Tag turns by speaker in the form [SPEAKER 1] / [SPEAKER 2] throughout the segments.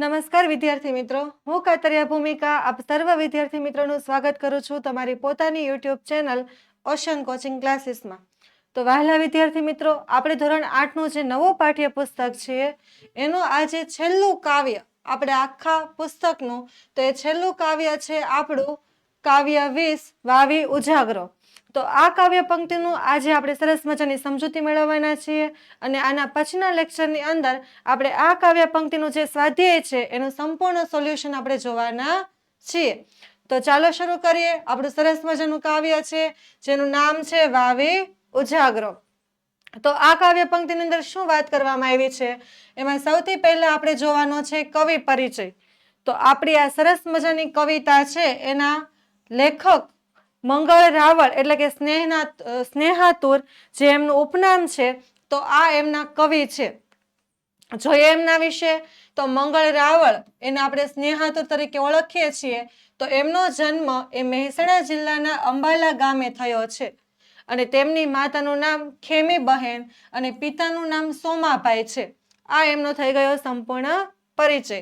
[SPEAKER 1] નમસ્કાર વિદ્યાર્થી મિત્રો. હું કાતરિયા ભૂમિકા. આપ સર્વ વિદ્યાર્થી મિત્રોનું સ્વાગત કરું છું તમારી પોતાની યુટ્યુબ ચેનલ ઓશન કોચિંગ ક્લાસીસમાં. તો વહાલા વિદ્યાર્થી મિત્રો, આપણે ધોરણ આઠનું જે નવું પાઠ્યપુસ્તક છે, એનું આજે છેલ્લું કાવ્ય આપણે આખા પુસ્તકનું, તો એ છેલ્લું કાવ્ય છે આપણું કાવ્ય વીસ વાવી ઉજાગરો. તો આ કાવ્ય પંક્તિનું આજે આપણે સરસ મજાની સમજૂતી મેળવવાના છીએ અને આના પછીના લેક્ચરની અંદર આપણે આ કાવ્ય પંક્તિનું જે સ્વાધ્યાય છે, એનું સંપૂર્ણ સોલ્યુશન આપણે જોવાના છીએ. તો ચાલો શરૂ કરીએ. આપણું સરસ મજાનું કાવ્ય છે, જેનું નામ છે વાવી ઉજાગરો. તો આ કાવ્ય પંક્તિની અંદર શું વાત કરવામાં આવી છે? એમાં સૌથી પહેલા આપણે જોવાનો છે કવિ પરિચય. તો આપણી આ સરસ મજાની કવિતા છે, એના લેખક મંગળ રાવળ એટલે કે સ્નેહના સ્નેહાતુર જે એમનું ઉપનામ છે, તો આ એમના કવિ છે. જોઈએ એમના વિશે, તો મંગળ રાવળ એને આપણે સ્નેહાતુર તરીકે ઓળખીએ છીએ, તો એમનો જન્મ એ મહેસાણા જિલ્લાના અંબાલા ગામે થયો છે. અને તેમની માતાનું નામ ખેમી બહેન અને પિતાનું નામ સોમાભાઈ છે. આ એમનો થઈ ગયો સંપૂર્ણ પરિચય.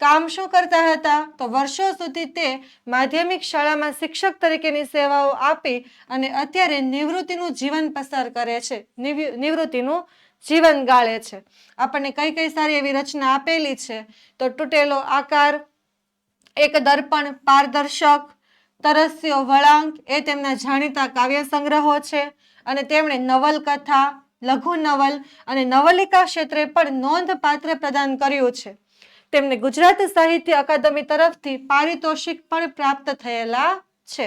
[SPEAKER 1] કામ શું કરતા હતા? તો વર્ષો સુધી તે માધ્યમિક શાળામાં શિક્ષક તરીકેની સેવાઓ આપી અને અત્યારે નિવૃત્તિનું જીવન પસાર કરે છે. નિવૃત્તિનું જીવન ગાળે છે. આપણને કઈ કઈ સારી એવી રચના આપેલી છે? તો તૂટેલો આકાર, એક દર્પણ, પારદર્શક, તરસ્યો વળાંક, એ તેમના જાણીતા કાવ્ય સંગ્રહો છે. અને તેમણે નવલકથા, લઘુ નવલ અને નવલિકા ક્ષેત્રે પણ નોંધપાત્ર પ્રદાન કર્યું છે. તેમને ગુજરાત સાહિત્ય અકાદમી તરફથી પારિતોષિક પણ પ્રાપ્ત થયેલા છે.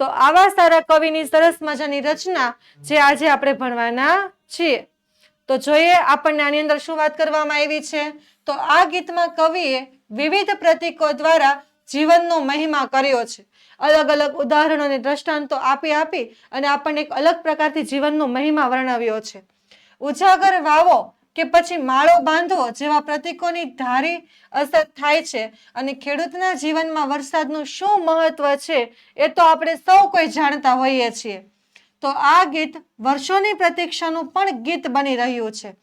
[SPEAKER 1] તો આવા સારા કવિની સરસ મજાની રચના જે આજે આપણે ભણવાના છીએ. તો જોઈએ આપણને આની અંદર શું વાત કરવામાં આવી છે. તો આ ગીતમાં કવિએ વિવિધ પ્રતીકો દ્વારા જીવનનો મહિમા કર્યો છે. અલગ અલગ ઉદાહરણો અને દ્રષ્ટાંતો આપી આપી અને આપણને એક અલગ પ્રકારથી જીવનનો મહિમા વર્ણવ્યો છે. ઉજાગર વાવો કે પછી માળો બાંધવો જેવા પ્રતીકોની ધારી અસર થાય છે અને ખેડૂતના જીવનમાં વરસાદનું શું મહત્વ છે એ તો આપણે સૌ કોઈ જાણતા હોઈએ છીએ. તો આ ગીત વર્ષોની પ્રતીક્ષાનું પણ ગીત બની રહ્યું છે.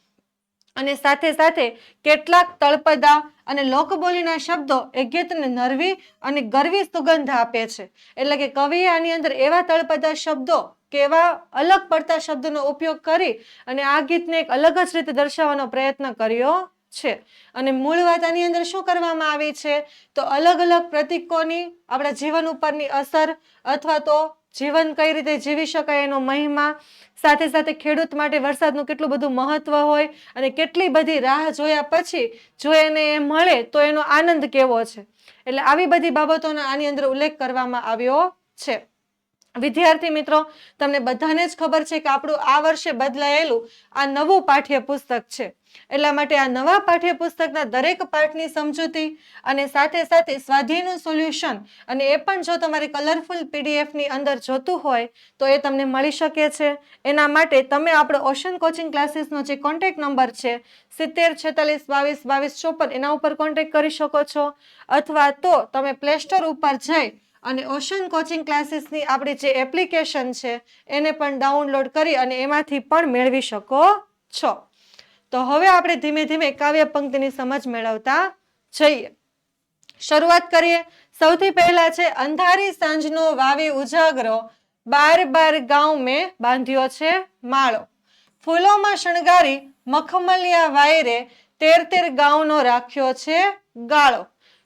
[SPEAKER 1] અને સાથે સાથે કેટલાક તળપદા અને લોકબોલીના શબ્દો એ ગીતને નરવી અને ગરવી સુગંધ આપે છે. એટલે કે કવિએ આની અંદર એવા તળપદા શબ્દો કે એવા અલગ પડતા શબ્દનો ઉપયોગ કરી અને આ ગીતને એક અલગ જ રીતે દર્શાવવાનો પ્રયત્ન કર્યો છે. અને મૂળ વાત આની અંદર શું કરવામાં આવી છે? તો અલગ અલગ પ્રતિકોની આપણા જીવન ઉપરની અસર અથવા તો જીવન કઈ રીતે જીવી શકાય એનો મહિમા, સાથે સાથે ખેડૂત માટે વરસાદનું કેટલું બધું મહત્વ હોય અને કેટલી બધી રાહ જોયા પછી જો એને એ મળે તો એનો આનંદ કેવો છે? એટલે આવી બધી બાબતોનો આની અંદર ઉલ્લેખ કરવામાં આવ્યો છે. વિદ્યાર્થી મિત્રો, તમને બધાને જ ખબર છે કે આપણું આ વર્ષે બદલાયેલું આ નવું પાઠ્યપુસ્તક છે. એટલા માટે આ નવા પાઠ્યપુસ્તકના દરેક પાઠની સમજૂતી અને સાથે સાથે સ્વાધ્યાયનું સોલ્યુશન અને એ પણ જો તમારે કલરફુલ પીડીએફની અંદર જોતું હોય, તો એ તમને મળી શકે છે. એના માટે તમે આપણો ઓશન કોચિંગ ક્લાસીસનો જે કોન્ટેક્ટ નંબર છે, સિત્તેર, છેતાલીસ, બાવીસ બાવીસ, ચોપન, એના ઉપર કોન્ટેક્ટ કરી શકો છો. અથવા તો તમે પ્લે સ્ટોર ઉપર જઈ અને ઓશન કોચિંગ ક્લાસીસની આપણી જે એપ્લિકેશન છે, એને પણ ડાઉનલોડ કરી અને એમાંથી પણ મેળવી શકો છો. તો હવે આપણે ધીમે ધીમે કાવ્ય પંક્તિની સમજ મેળવતા જઈએ. શરૂઆત કરીએ. સૌથી પહેલા છે, અંધારી સાંજનો વાવી ઉજાગરો બાર બાર ગાંવ મેં બાંધ્યો છે માળો. ફૂલોમાં શણગારી મખમલિયા વાયરે તેર તેર ગાંવનો રાખ્યો છે ગાળો.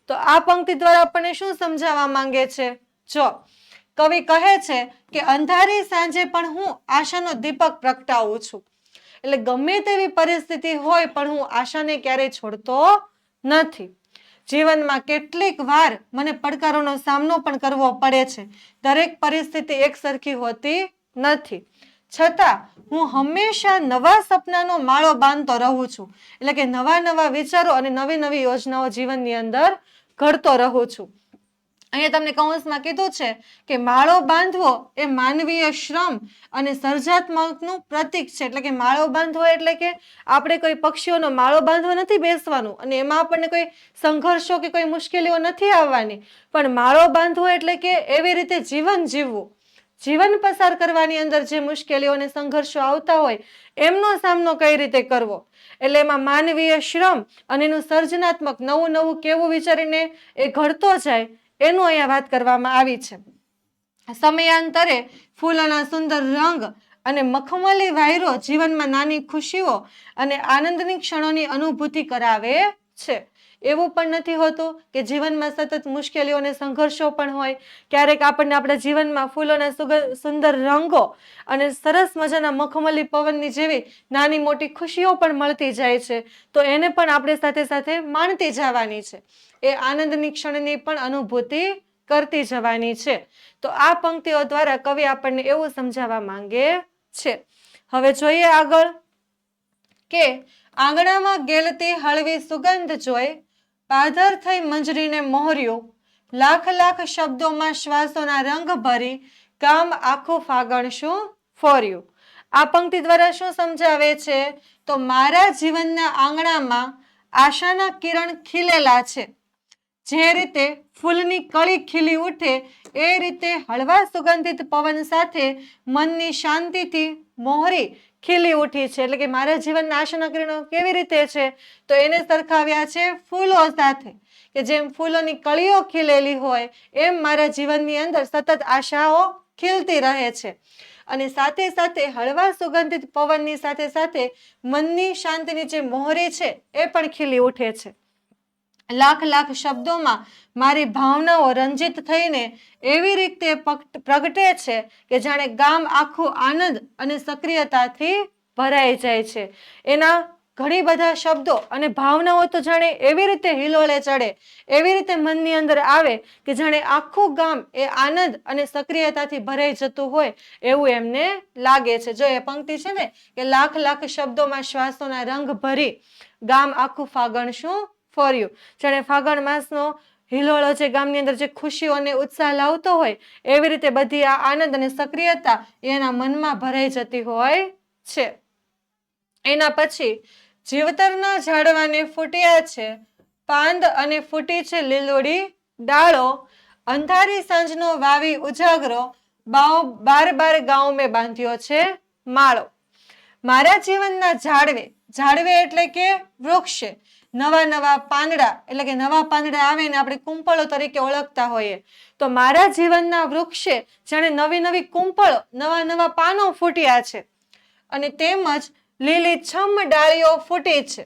[SPEAKER 1] તો આ પંક્તિ દ્વારા આપણને શું સમજાવવા માંગે છે? જો, કવિ કહે છે કે અંધારી સાંજે પણ હું આશાનો દીપક પ્રગટાવું છું. એટલે ગમે તેવી પરિસ્થિતિ હોય પણ હું આશાને ક્યારેય છોડતો નથી. જીવનમાં કેટલીક વાર મને પડકારોનો સામનો પણ કરવો પડે છે. દરેક પરિસ્થિતિ એક સરખી હોતી નથી. છતાં, હું હંમેશા નવા સપનાનો માળો બાંધતો રહું છું. એટલે કે નવા નવા વિચારો અને નવી નવી યોજનાઓ જીવનની અંદર ઘડતો રહું છું. અહીંયા તમને કૌંસમાં કીધું છે કે માળો બાંધવો એ માનવીય શ્રમ અને સર્જાત્મકનું પ્રતીક છે. એટલે કે માળો બાંધવો એટલે કે આપણે કોઈ પક્ષીઓનો માળો બાંધવો નથી બેસવાનું અને એમાં આપણને કોઈ સંઘર્ષો કે કોઈ મુશ્કેલીઓ નથી આવવાની. પણ માળો બાંધવો એટલે કે એવી રીતે જીવન જીવવું. જીવન પસાર કરવાની અંદર જે મુશ્કેલીઓ અને સંઘર્ષો આવતા હોય, એમનો સામનો કઈ રીતે કરવો? એટલે એમાં માનવીય શ્રમ અને એનું સર્જનાત્મક નવું નવું કેવું વિચારીને એ ઘડતો જાય, એનું અહીંયા વાત કરવામાં આવી છે. સમયાંતરે ફૂલોના સુંદર રંગ અને મખમલી વાયરો જીવનમાં નાની ખુશીઓ અને આનંદની ક્ષણોની અનુભૂતિ કરાવે છે. એવું પણ નથી હોતું કે જીવનમાં સતત મુશ્કેલીઓ અને સંઘર્ષો પણ હોય. ક્યારેક આપણને આપણા જીવનમાં ફૂલોના સુંદર રંગો અને સરસ મજાના મખમલી પવનની જેવી નાની મોટી ખુશીઓ પણ મળતી જાય છે. તો એને પણ આપણે સાથે સાથે માણતી જવાની છે. એ આનંદની ક્ષણની પણ અનુભૂતિ કરતી જવાની છે. તો આ પંક્તિઓ દ્વારા કવિ આપણને એવું સમજાવવા માંગે છે. હવે જોઈએ આગળ કે આંગણામાં ગેલતી હળવી સુગંધ જોઈ પાધર થઈ મંજરીને મોહર્યું. લાખ લાખ શબ્દોમાં શ્વાસોના રંગ ભરી કામ આખું ફાગણ શું? ફોર્યું. આ પંક્તિ દ્વારા શું સમજાવે છે? તો મારા જીવનના આંગણામાં આશાના કિરણ ખીલેલા છે. જે રીતે ફૂલની કળી ખીલી ઉઠે, એ રીતે હળવા સુગંધિત પવન સાથે મનની શાંતિથી મોહરી ખીલી ઉઠી છે. એટલે કે મારા જીવનના આશાના કિરણો કેવી રીતે છે? તો એને સરખાવ્યા છે ફૂલો સાથે. કે જેમ ફૂલોની કળીઓ ખીલેલી હોય, એમ મારા જીવનની અંદર સતત આશાઓ ખીલતી રહે છે. અને સાથે સાથે હળવા સુગંધિત પવનની સાથે સાથે મનની શાંતિની જે મોહરી છે, એ પણ ખીલી ઉઠે છે. લાખ લાખ શબ્દોમાં મારી ભાવનાઓ રંજિત થઈને એવી રીતે પ્રગટે છે કે જાણે ગામ આખું આનંદ અને સક્રિયતાથી ભરાઈ જાય છે. એના ઘણી બધા શબ્દો અને ભાવનાઓ તો જાણે એવી રીતે હિલોળે ચડે, એવી રીતે મનની અંદર આવે કે જાણે આખું ગામ એ આનંદ અને સક્રિયતાથી ભરાઈ જતું હોય એવું એમને લાગે છે. જો એ પંક્તિ છે ને કે લાખ લાખ શબ્દોમાં શ્વાસોના રંગ ભરી ગામ આખું ફાગણ શું ફર્યું. જાણે ફાગણ માસનો હિલોળો જે ગામની અંદર જે ખુશીઓ અને ઉત્સાહ લાવતો હોય, એવી રીતે બધી આ આનંદ અને સક્રિયતા એના મનમાં ભરાઈ જતી હોય છે. એના પછી જીવતરના ઝાડવાને ફૂટ્યા છે પાંદ અને ફૂટી છે લીલોડી ડાળો. અંધારી સાંજનો વાવી ઉજાગરો બાવ બાર બાર ગાઉં મેં બાંધ્યો છે માળો. મારા જીવનના ઝાડવે ઝાડવે એટલે કે વૃક્ષ નવા નવા પાંદડા, એટલે કે નવા પાંદડા આવે ને આપણે કુંપળો તરીકે ઓળખતા હોઈએ. તો મારા જીવનના વૃક્ષે જાણે નવી નવી કુંપળો, નવા નવા પાનો ફૂટ્યા છે. અને તેમજ લીલી છમ ડાળીઓ ફૂટી છે.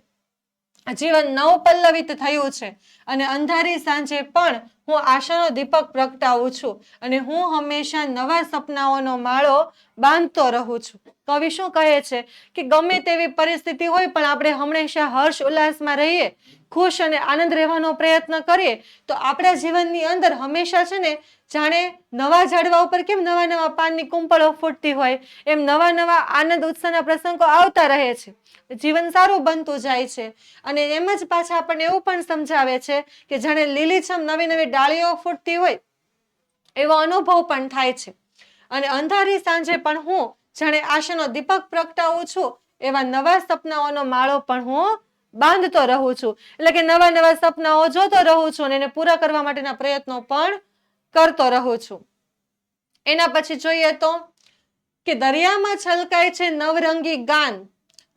[SPEAKER 1] જીવન નવ પલ્લવિત થયું છે. અને અંધારી સાંજે પણ હું આશાનો દીપક પ્રગટાવું છું અને હું હંમેશા નવા સપનાઓનો માળો બાંધતો રહું છું. કવિ શું કહે છે કે ગમે તેવી પરિસ્થિતિ હોય પણ આપણે હંમેશા હર્ષ ઉલ્લાસમાં રહીએ, ખુશ અને આનંદ રહેવાનો પ્રયત્ન કરીએ, તો આપણા જીવનની અંદર હંમેશા છે ને જાણે નવા ઝાડવા ઉપર કેમ નવા નવા પાનની કુંપળો ફૂટતી હોય? એમ નવા નવા આનંદ ઉત્સાહના પ્રસંગો આવતા રહે છે. જીવન સારું બનતું જાય છે. અને એમ જ પાછા આપણને એવું પણ સમજાવે છે કે જાણે લીલીછમ નવી નવી ડાળીઓ ફૂટતી હોય એવો અનુભવ પણ થાય છે. અને અંધારી સાંજે પણ હું જાણે આશાનો દીપક પ્રગટાવું છું, એવા નવા સપનાઓનો માળો પણ હું બાંધતો રહું છું. એટલે કે નવા નવા સપનાઓ જોતો રહું છું અને એને પૂરા કરવા માટેના પ્રયત્નો પણ કરતો રહું છું. એના પછી જોઈએ તો કે દરિયામાં છલકાય છે નવરંગી ગાન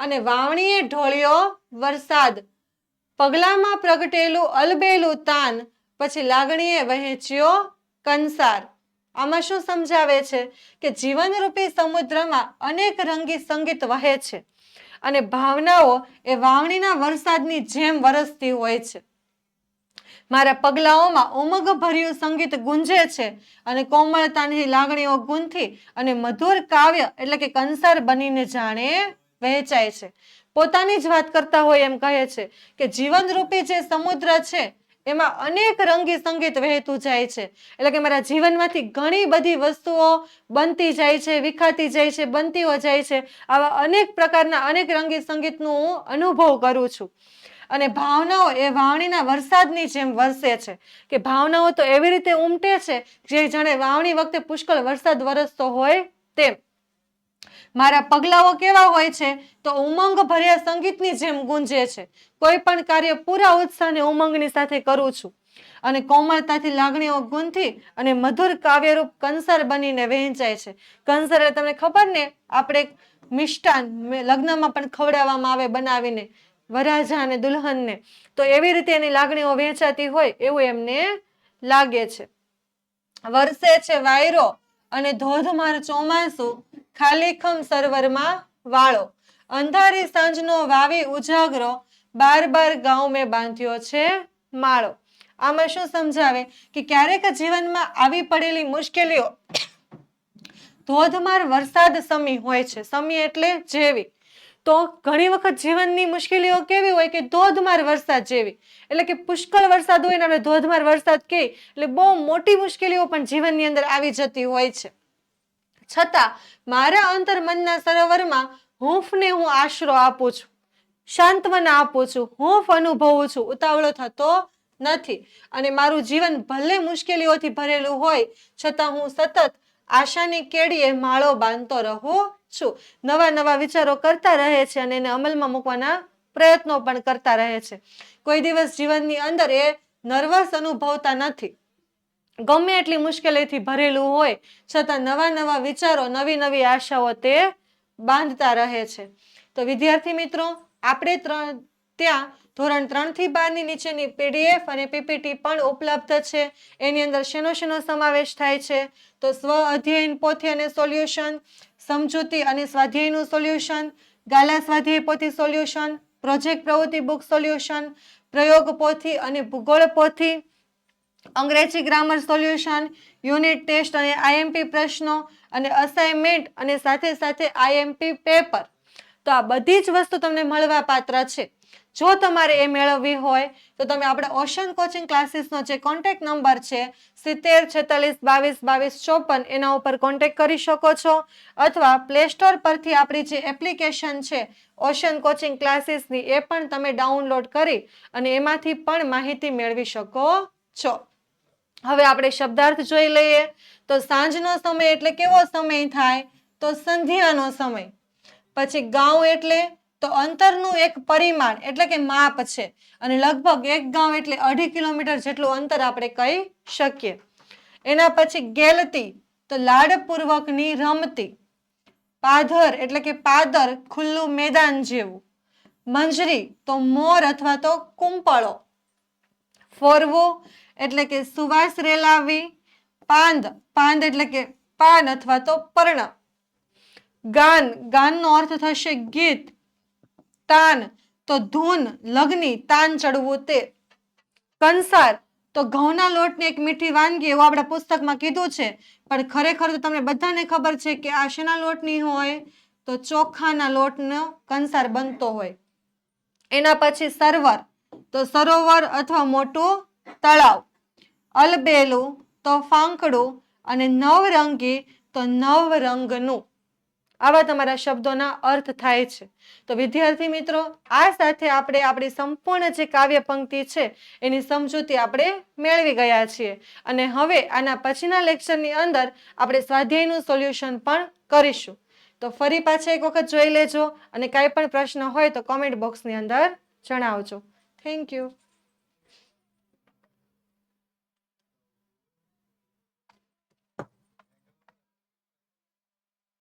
[SPEAKER 1] અને વાવણીએ ઢોળ્યો વરસાદ. પગલામાં પ્રગટેલું અલબેલું તાન, પછી લાગણીએ વહેંચ્યો કંસાર. આમાં શું સમજાવે છે કે જીવનરૂપી સમુદ્રમાં અનેક રંગી સંગીત વહે છે અને ભાવનાઓ એ વાવણીના વરસાદની જેમ વરસતી હોય છે. મારા પગલાઓમાં ઉમંગ ભર્યું સંગીત ગુંજે છે અને કોમળતાની લાગણીઓ ગુંથી અને મધુર કાવ્ય એટલે કે કંસાર બનીને જાણે વહેંચાય છે. પોતાની જ વાત કરતા હોય એમ કહે છે કે જીવનરૂપી જે સમુદ્ર છે, એમાં અનેક રંગી સંગીત વહેતું જાય છે. એટલે કે મારા જીવનમાંથી ઘણી બધી વસ્તુઓ બનતી જાય છે, વિખાતી જાય છે, બનતીઓ જાય છે. આવા અનેક પ્રકારના અનેક રંગી સંગીતનું હું અનુભવ કરું છું. અને ભાવનાઓ એ વાવણીના વરસાદની જેમ વરસે છે. કે ભાવનાઓ તો એવી રીતે ઉમટે છે જે જાણે વાવણી વખતે પુષ્કળ વરસાદ વરસતો હોય તેમ. મારા પગલાઓ કેવા હોય છે તો ઉમંગ ભર્યા સંગીતની જેમ ગુંજે છે. કોઈ પણ કાર્ય પૂરા ઉત્સાહ ઉમંગની સાથે કરું છું. અને કોમળતાથી લાગણીઓ ગુંથી અને મધુર કાવ્યરૂપ કંસર બનીને વહેંચાય છે. કંસર એટલે તમને ખબર ને, આપણે મિષ્ટાન લગ્નમાં પણ ખવડાવવામાં આવે બનાવીને. વરાજા અને દુલ્હનને. તો એવી રીતે એની લાગણીઓ વહેંચાતી હોય એવું એમને લાગે છે. વરસે છે વાયરો અને ધોધમાર ચોમાસું ખાલીખમ સરોવરમાં વાળો. અંધારી સાંજનો વાવી ઉજાગરો બાર બાર ગાઉં મેં બાંધ્યો છે માળો. આમાં શું સમજાવે? કે ક્યારેક જીવનમાં આવી પડેલી મુશ્કેલીઓ ધોધમાર વરસાદ સમી હોય છે. સમી એટલે જેવી. તો ઘણી વખત જીવનની મુશ્કેલીઓ કેવી હોય કે ધોધમાર વરસાદ જેવી. એટલે કે પુષ્કળ વરસાદ હોય ને આપણે ધોધમાર વરસાદ કે એટલે બહુ મોટી મુશ્કેલીઓ પણ જીવનની અંદર આવી જતી હોય છે. છતાં, મારા અંતર મનના સરોવરમાં હૂંફને હું આશરો આપું છું. સાંત્વના આપું છું. હૂંફ અનુભવું છું. ઉતાવળો થતો નથી. અને મારું જીવન ભલે મુશ્કેલીઓથી ભરેલું હોય, છતાં હું સતત આશાની કેડીએ માળો બાંધતો રહું છું નવા નવા વિચારો કરતા રહે છે અને એને અમલમાં મૂકવાના પ્રયત્નો પણ કરતા રહે છે. કોઈ દિવસ જીવનની અંદર એ નર્વસ અનુભવતા નથી. ગમે એટલી મુશ્કેલીથી ભરેલું હોય, છતાં નવા નવા વિચારો, નવી નવી આશાઓ તે બાંધતા રહે છે. તો વિદ્યાર્થી મિત્રો, આપણે ત્રણ ત્યાં ધોરણ ત્રણથી બારની નીચેની પીડીએફ અને પીપીટી પણ ઉપલબ્ધ છે. એની અંદર શેનો શેનો સમાવેશ થાય છે? તો સ્વ અધ્યયન, પોથી અને સોલ્યુશન, સમજૂતી અને સ્વાધ્યાયનું સોલ્યુશન, ગાલા સ્વાધ્યાય, પોથી સોલ્યુશન, પ્રોજેક્ટ પ્રવૃત્તિ, બુક સોલ્યુશન, પ્રયોગ પોથી અને ભૂગોળ પોથી, અંગ્રેજી ગ્રામર સોલ્યુશન, યુનિટ ટેસ્ટ અને આઈએમપી પ્રશ્નો અને અસાઇનમેન્ટ અને સાથે સાથે આઈએમપી પેપર. તો આ બધી જ વસ્તુ તમને મળવા પાત્ર છે. જો તમારે એ મેળવવી હોય, તો તમે આપણે ઓશન કોચિંગ ક્લાસીસનો જે કોન્ટેક્ટ નંબર છે, સિત્તેર, છેતાલીસ, બાવીસ બાવીસ, ચોપન, એના ઉપર કોન્ટેક્ટ કરી શકો છો. અથવા પ્લે સ્ટોર પરથી આપણી જે એપ્લિકેશન છે, ઓશન કોચિંગ ક્લાસીસની, એ પણ તમે ડાઉનલોડ કરી અને એમાંથી પણ માહિતી મેળવી શકો છો. હવે આપણે શબ્દાર્થ જોઈ લઈએ. તો સાંજનો સમય એટલે કેવો સમય થાય? તો સંધ્યાનો સમય. પછી ગાઉં એટલે તો અંતરનું એક પરિમાણ એટલે કે માપ છે. અને લગભગ એક ગામ એટલે અઢી કિલોમીટર જેટલું અંતર આપણે કહી શકીએ. એના પછી ગેલતી, તો લાડપૂર્વકની રમતી. પાધર એટલે કે પાદર ખુલ્લું મેદાન જેવું. મંજરી, તો મોર અથવા તો કુંપળો. ફોરવું એટલે કે સુવાસ રેલાવી. પાંદ પાંદ એટલે કે પાન અથવા તો પર્ણ. ગાન, ગાનનો અર્થ થશે ગીત. તાન, તો ધૂન, લગ્ની, તાન ચડવું તે. કંસાર, તો ઘઉંના લોટની એક મીઠી વાનગી એવું આપણા પુસ્તકમાં કીધું છે. પણ ખરેખર તો તમને બધાને ખબર છે કે આ શેના લોટની હોય, તો ચોખાના લોટનો કંસાર બનતો હોય. એના પછી સરોવર, તો સરોવર અથવા મોટું તળાવ. અલબેલું, તો ફાંકડું અને નવરંગી, તો નવરંગનું. આવા તમારા શબ્દોના અર્થ થાય છે. તો વિદ્યાર્થી મિત્રો, આ સાથે આપણે આપણી સંપૂર્ણ જે કાવ્ય પંક્તિ છે, એની સમજૂતી આપણે મેળવી ગયા છીએ. અને હવે આના પછીના લેક્ચરની અંદર આપણે સ્વાધ્યાયનું સોલ્યુશન પણ કરીશું. તો ફરી પાછા એક વખત જોઈ લેજો અને કાંઈ પણ પ્રશ્ન હોય તો કોમેન્ટ બોક્સની અંદર જણાવજો. Thank you